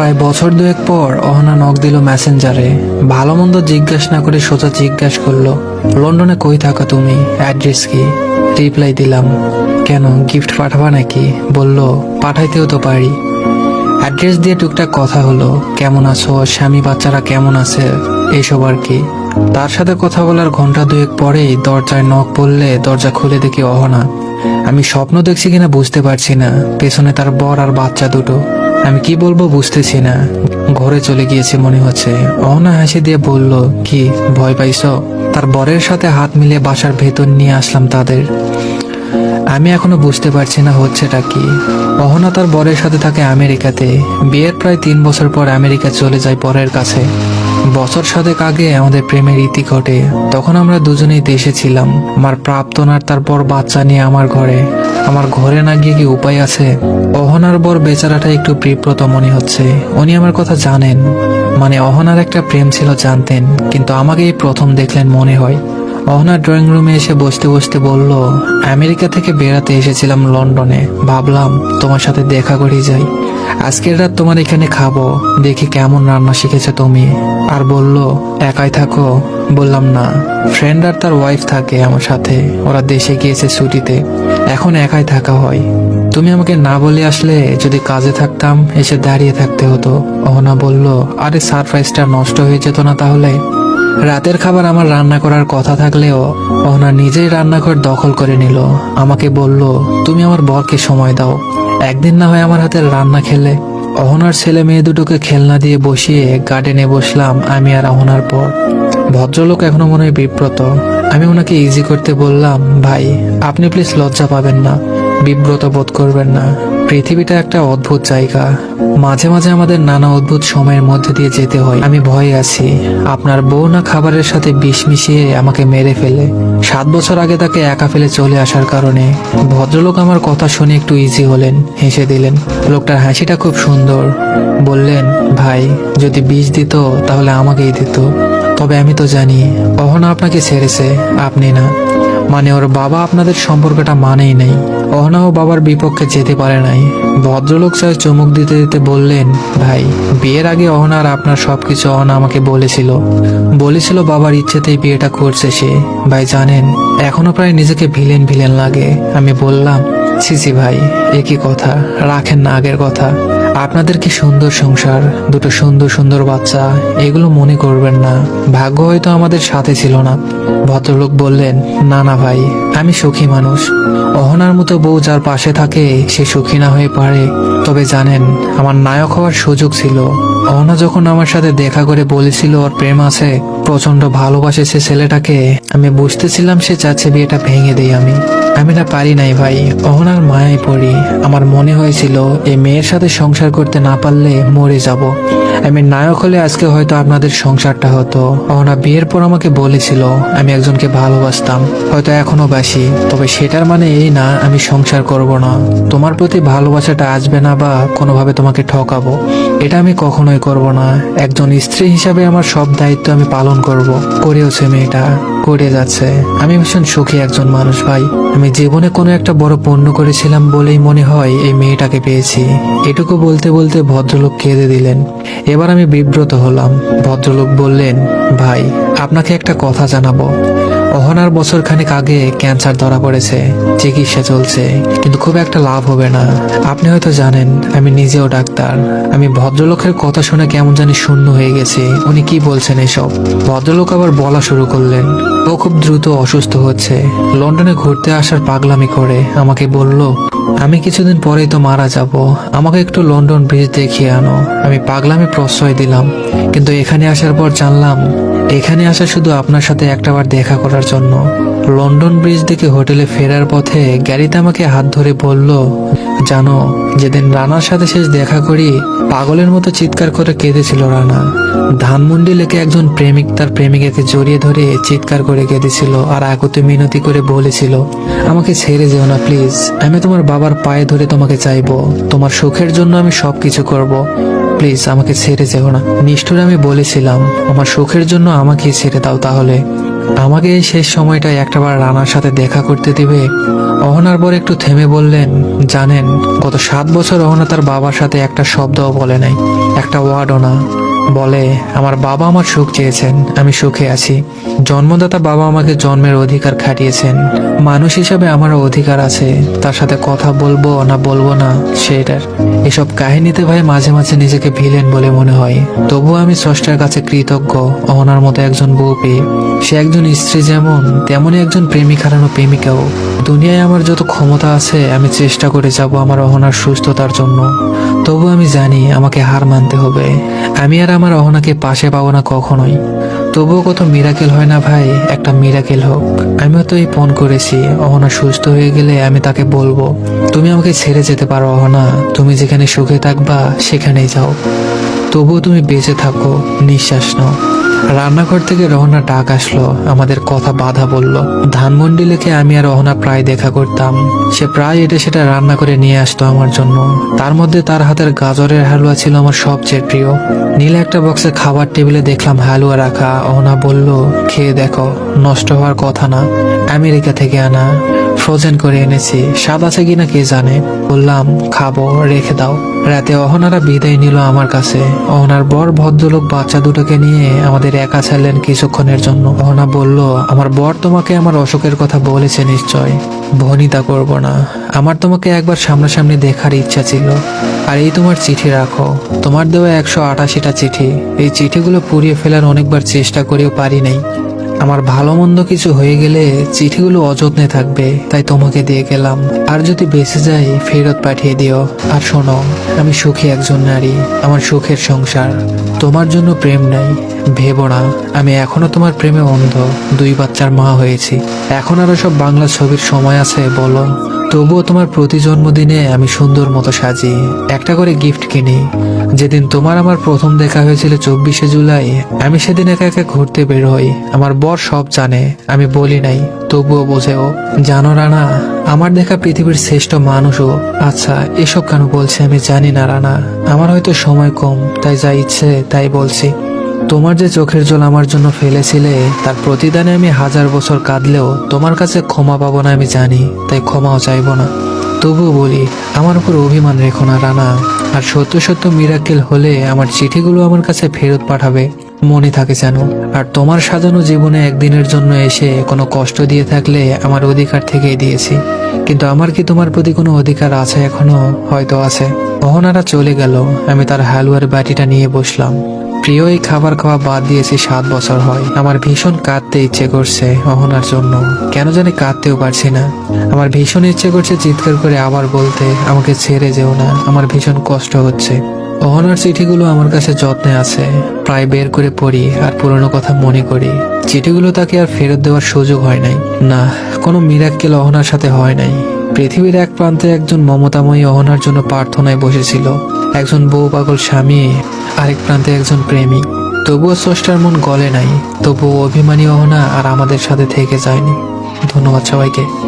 প্রায় বছর দুয়েক পর অহনা নক দিল মেসেঞ্জারে। ভালো মন্দ জিজ্ঞেস না করে সোজা জিজ্ঞেস করল, লন্ডনে কই থাকো তুমি? অ্যাড্রেস কি? রিপ্লাই দিলাম, কেন, গিফট পাঠাবা নাকি? বলল, পাঠাইতেও তো পারি। অ্যাড্রেস দিয়ে টুকটাক কথা হলো, কেমন আছো? স্বামী বাচ্চারা কেমন আছে? এইসব আর কি। তার সাথে কথা বলার ঘণ্টা দুয়েক পরেই দরজায় নখ পড়লে দরজা খুলে দেখি অহনা। আমি স্বপ্ন দেখছি কিনা বুঝতে পারছি না, পেছনে তার বর আর বাচ্চা দুটো। আমি কি বলব বুঝতেছি না। ঘরে চলে গিয়েছে মনে হচ্ছে। অহনা হাসি দিয়ে বলল, কি, ভয় পাইছো? তার বরের সাথে হাত মিলিয়ে বাসার ভেতর নিয়ে আসলাম তাদের। আমি এখনও বুঝতে পারছি না হচ্ছেটা কি। অহনা তার বরের সাথে থাকে আমেরিকাতে। বিয়ের প্রায় তিন বছর পর আমেরিকা চলে যায় পরের কাছে। বছর সাতেক আগে আমাদের প্রেমের ইতি ঘটে। তখন আমরা দুজনেই দেশে ছিলাম। আমার প্রাপ্তনার তারপর বাচ্চা নিয়ে আমার ঘরে। আমার ঘরে না গিয়ে কি উপায় আছে? অহনার বর বেচারাটা একটু বিব্রত মনে হচ্ছে। উনি আমার কথা জানেন। মানে অহনার একটা প্রেম ছিল জানতেন, কিন্তু আমাকেই প্রথম দেখলেন মনে হয়। অহনা ড্রয়িং রুমে এসে বসতে বসতে বলল, আমেরিকা থেকে বেড়াতে এসেছিলাম লন্ডনে। ভাবলাম তোমার সাথে দেখা করেই যাই। আজকের রাত তোমার এখানে খাব। দেখি কেমন রান্না শিখেছো তুমি। আর বলল, একাই থাকো। বললাম, না, ফ্রেন্ড আর তার ওয়াইফ থাকে আমার সাথে। ওরা দেশে গিয়েছে ছুটিতে। এখন একাই থাকা হয়। তুমি আমাকে না বলে আসলে যদি কাজে থাকতাম, এসে দাঁড়িয়ে থাকতে হতো। অহনা বলল, আরে, সারপ্রাইজটা নষ্ট হয়ে যেত না তাহলে? রাতের খাবার আমার রান্না করার কথা থাকলেও অহনা নিজেই রান্নাঘর দখল করে নিল। আমাকে বলল, তুমি আমার বরকে সময় দাও। একদিন না হয় আমার হাতের রান্না খেলে। অহনার ছেলে মেয়ে দুটোকে খেলনা দিয়ে বসিয়ে গার্ডেনে বসলাম আমি আর অহনার পর। ভদ্রলোক এখনও মনে হয় বিব্রত। আমি ওনাকে ইজি করতে বললাম, ভাই, আপনি প্লিজ লজ্জা পাবেন না। বিব্রত বোধ করবেন না। পৃথিবীটা একটা অদ্ভুত জায়গা। মাঝে মাঝে আমাদের নানা অদ্ভুত সময়ের মধ্যে দিয়ে যেতে হয়। আমি ভয়ে আছি। আপনার বউ না খাবারের সাথে বিষ মিশিয়ে আমাকে মেরে ফেলে। সাত বছর আগে তাকে একা ফেলে চলে আসার কারণে। ভদ্রলোক আমার কথা শুনে একটু ইজি হলেন। হেসে দিলেন, লোকটার হাসিটা খুব সুন্দর। বললেন, ভাই, যদি বিষ দিত তাহলে আমাকেই দিত। তবে আমি তো জানি, অহনা আপনাকে ছেড়েছে, আপনি না। মানে ওর বাবা আপনাদের সম্পর্কটা মানেই নাই। অহনা ও বাবার বিপক্ষে যেতে পারে নাই। ভদ্রলোক স্যার চমুক দিতে দিতে বললেন, ভাই, বিয়ের আগে অহনা আর আপনার সবকিছু অহনা আমাকে বলেছিল। বলেছিল বাবার ইচ্ছেতেই বিয়েটা করছে সে। ভাই, জানেন, এখনও প্রায় নিজেকে ভিলেন ভিলেন লাগে। আমি বললাম সিসি ভাই একই কথা? রাখেন না আগের কথা। আপনাদের কি সুন্দর সংসার, দুটো সুন্দর সুন্দর বাচ্চা, এগুলো মনে করবেন না। ভাগ্য হয়তো আমাদের সাথে ছিল না। ভদ্রলোক বললেন, না না ভাই আমি সুখী মানুষ। অহনার মতো বউ যার পাশে থাকে, সে সুখী না হয়ে পারে। তবে জানেন, আমার নায়ক হওয়ার সুযোগ ছিল। অহনা যখন আমার সাথে দেখা করে বলেছিল ওর প্রেম আছে প্রচণ্ড ভালোবাসে সে ছেলেটাকে, আমি বুঝতেছিলাম সে চাচ্ছে বিয়েটা ভেঙে দেই আমি। আমি না পারি নাই ভাই, অহনার মায়ায় পড়ি। আমার মনে হয়েছিল, এই মেয়ের সাথে সংসার করতে না পারলে মরে যাব। আমি নায়ক হলে আজকে হয়তো আপনাদের সংসারটা হতো। অহনা বিয়ের পর আমাকে বলেছিল, আমি একজনকে ভালোবাসতাম। হয়তো এখনও বাসি। তবে সেটার মানে এই না, আমি সংসার করব না। তোমার প্রতি ভালোবাসাটা আসবে না বা কোনোভাবে তোমাকে ঠকাবো। এটা আমি কখনোই করব না। একজন স্ত্রী হিসাবে আমার সব দায়িত্ব আমি পালন করব। করেওছে মেয়েটা, করে যাচ্ছে। আমি ভীষণ সুখী একজন মানুষ ভাই। আমি জীবনে কোনো একটা বড় পণ্য করেছিলাম বলেই মনে হয় এই মেয়েটাকে পেয়েছি। এটুকু বলতে বলতে ভদ্রলোক কেঁদে দিলেন। এবার আমি বিব্রত হলাম। ভদ্রলোক বললেন, ভাই, আপনাকে একটা কথা জানাব। অহনার বছর খানেক আগে ক্যান্সার ধরা পড়েছে, চিকিৎসা চলছে, কিন্তু খুব একটা লাভ হবে না। আপনি হয়তো জানেন, আমি নিজেও ডাক্তার। আমি ভদ্রলোকের কথা শুনে কেমন জানি শূন্য হয়ে গেছি। উনি কি বলছেন এসব? ভদ্রলোক আবার বলা শুরু করলেন, ও খুব দ্রুত অসুস্থ হচ্ছে। লন্ডনে ঘুরতে আসার পাগলামি করে। আমাকে বলল আমি কিছুদিন পরেই তো মারা যাব। আমাকে একটু লন্ডন ব্রিজ দেখিয়ে আনো। আমি পাগলামি প্রশ্রয় দিলাম। কিন্তু এখানে আসার পর জানলাম, এখানে আসা শুধু আপনার সাথে একটাবার দেখা করার জন্য। লন্ডন ব্রিজ থেকে হোটেলে ফেরার পথে গ্যারিতে আমাকে হাত ধরে বলল জানো, যেদিন রানার সাথে শেষ দেখা করি, পাগলের মতো চিৎকার করে কেঁদেছিল রানা। ধানমন্ডি লেকে একজন প্রেমিক তার প্রেমিকাকে জড়িয়ে ধরে চিৎকার করে কেঁদেছিল আর আকুতি মিনতি করে বলেছিল, আমাকে ছেড়ে যেও না, প্লিজ। আমি তোমার বাবার পায়ে ধরে তোমাকে চাইব। তোমার সুখের জন্য আমি সবকিছু করব। প্লিজ, আমাকে ছেড়ে যেও না। নিষ্ঠুর আমি বলেছিলাম, আমার সুখের জন্য আমাকে ছেড়ে দাও তাহলে। আমাকে এই শেষ সময়টায় একটাবার রানার সাথে দেখা করতে দিবে? অহনার পর একটু থেমে বললেন, জানেন, গত সাত বছর অহনা তার বাবার সাথে একটা শব্দও বলে নাই, একটা ওয়ার্ডও না। বলে, আমার বাবা আমার সুখ চেয়েছেন, আমি সুখে আছি। জন্মদাতা বাবা আমাকে জন্মের অধিকার খাটিয়েছেন। মানুষ হিসাবে আমারও অধিকার আছে। তার সাথে কথা বলব না বলব না সেটার এসব কাহিনীতে ভাই মাঝে মাঝে নিজেকে ভিলেন বলে মনে হয়। তবুও আমি স্রষ্টার কাছে কৃতজ্ঞ, অহনার মতো একজন বউ পেয়ে। সে একজন স্ত্রী যেমন তেমনই একজন প্রেমিক হারানো প্রেমিকাও। দুনিয়ায় আমার যত ক্ষমতা আছে, আমি চেষ্টা করে যাব আমার অহনার সুস্থতার জন্য। তবু আমি জানি আমাকে হার মানতে হবে। আমি আর আমার অহনাকে পাশে পাবো না কখনোই। তবুও কত মিরাকেল হয় না ভাই, একটা মিরাকেল হোক। আমিও তো এই ফোন করেছি, অহনা সুস্থ হয়ে গেলে আমি তাকে বলব, তুমি আমাকে ছেড়ে যেতে পারো অহনা, তুমি যেখানে সুখে থাকবা সেখানেই যাও। তবুও তুমি বেঁচে থাকো, নিঃশ্বাস নাও। রান্নাঘর থেকে রহনা ডাক আসলো, আমাদের কথা বাধা বলল। ধানমন্ডি লেখে আমি আর রহনা প্রায় দেখা করতাম। সে প্রায় এটা সেটা রান্না করে নিয়ে আসতো আমার জন্য। তার মধ্যে তার হাতের গাজরের হালুয়া ছিল আমার সবচেয়ে প্রিয়। নীলে একটা বক্সে খাবার টেবিলে দেখলাম হালুয়া রাখা। অহনা বলল, খেয়ে দেখো, নষ্ট হওয়ার কথা না। আমেরিকা থেকে আনা ফ্রোজেন করে এনেছি। স্বাদ আছে কিনা কে জানে? বললাম, খাব, রেখে দাও। রাতে অহনারা বিদায় নিল আমার কাছে। অহনার বর ভদ্রলোক বাচ্চা দুটোকে নিয়ে আমাদের একা ছাড়লেন কিছুক্ষণের জন্য। অহনা বলল, আমার বর তোমাকে আমার অসুখের কথা বলেছে নিশ্চয়। ভনিতা করব না। আমার তোমাকে একবার সামনাসামনি দেখার ইচ্ছা ছিল। আর এই তোমার চিঠি রাখো। তোমার দেওয়া একশো আটাশিটা চিঠি। এই চিঠিগুলো পুড়িয়ে ফেলার অনেকবার চেষ্টা করেও পারি নাই। আমার ভালো মন্দ কিছু হয়ে গেলে চিঠিগুলো অযত্নে থাকবে, তাই তোমাকে দিয়ে গেলাম। আর যদি বেঁচে যাই, ফেরত পাঠিয়ে দিও। আর শোনো, আমি সুখী একজন নারী, আমার সুখের সংসার। তোমার জন্য প্রেম নাই, ভেবো না, আমি এখনও তোমার প্রেমে অন্ধ, দুই বাচ্চার মা হয়েছি। এখন আরও সব বাংলা ছবির সময় আছে, বলো। তবুও তোমার প্রতি জন্মদিনে আমি সুন্দর মতো সাজি, একটা করে গিফট কিনি। যেদিন তোমার আমার প্রথম দেখা হয়েছিল চব্বিশে জুলাই, আমি সেদিন একা একা ঘুরতে বের হই। আমার বর সব জানে, আমি বলি নাই, তবুও বোঝেও। জানো রানা, আমার দেখা পৃথিবীর শ্রেষ্ঠ মানুষও। আচ্ছা এসব কেন বলছে আমি জানি না রানা। আমার হয়তো সময় কম, তাই যা ইচ্ছে তাই বলছি। তোমার যে চোখের জল আমার জন্য ফেলেছিলে, তার প্রতিদানে আমি হাজার বছর কাঁদলেও তোমার কাছে ক্ষমা পাবো না আমি জানি, তাই ক্ষমাও চাইব না। তবুও বলি, আমার উপর অভিমান রেখো না, রানা। আর সত্য সত্য মিরাকেল হলে আমার চিঠিগুলো আমার কাছে ফেরত পাঠাবে। মনে থাকে যেন। আর তোমার সাজানো জীবনে একদিনের জন্য এসে কোনো কষ্ট দিয়ে থাকলে আমার অধিকার থেকেই দিয়েছি। কিন্তু আমার কি তোমার প্রতি কোনো অধিকার আছে এখনও? হয়তো আছে। অহনারা চলে গেল। আমি তার হালুয়ার বাটিটা নিয়ে বসলাম। প্রিয় এই খাবার খাওয়া বাদ দিয়েছি সাত বছর হয়। আমার ভীষণ কাঁদতে ইচ্ছে করছে অহনার জন্য। কেন জানি কাঁদতেও পারছি না। আমার ভীষণ ইচ্ছে করছে চিৎকার করে আবার বলতে, আমাকে ছেড়ে যেও না। আমার ভীষণ কষ্ট হচ্ছে। অহনার চিঠিগুলো আমার কাছে যত্নে আছে। প্রায় বের করে পড়ি আর পুরনো কথা মনে করি। চিঠিগুলো তাকে আর ফেরত দেওয়ার সুযোগ হয় নাই। না, কোনো মিরাক্কেল অহনার সাথে হয় নাই। পৃথিবীর এক প্রান্তে একজন মমতাময়ী অহনার জন্য প্রার্থনায় বসেছিল। একজন বউ পাগল স্বামী, আরেক প্রান্তে একজন প্রেমিক। তবুও স্রষ্টার মন গলে নাই, তবুও অভিমানী অহনা আর আমাদের সাথে থেকে যায়নি। ধন্যবাদ সবাইকে।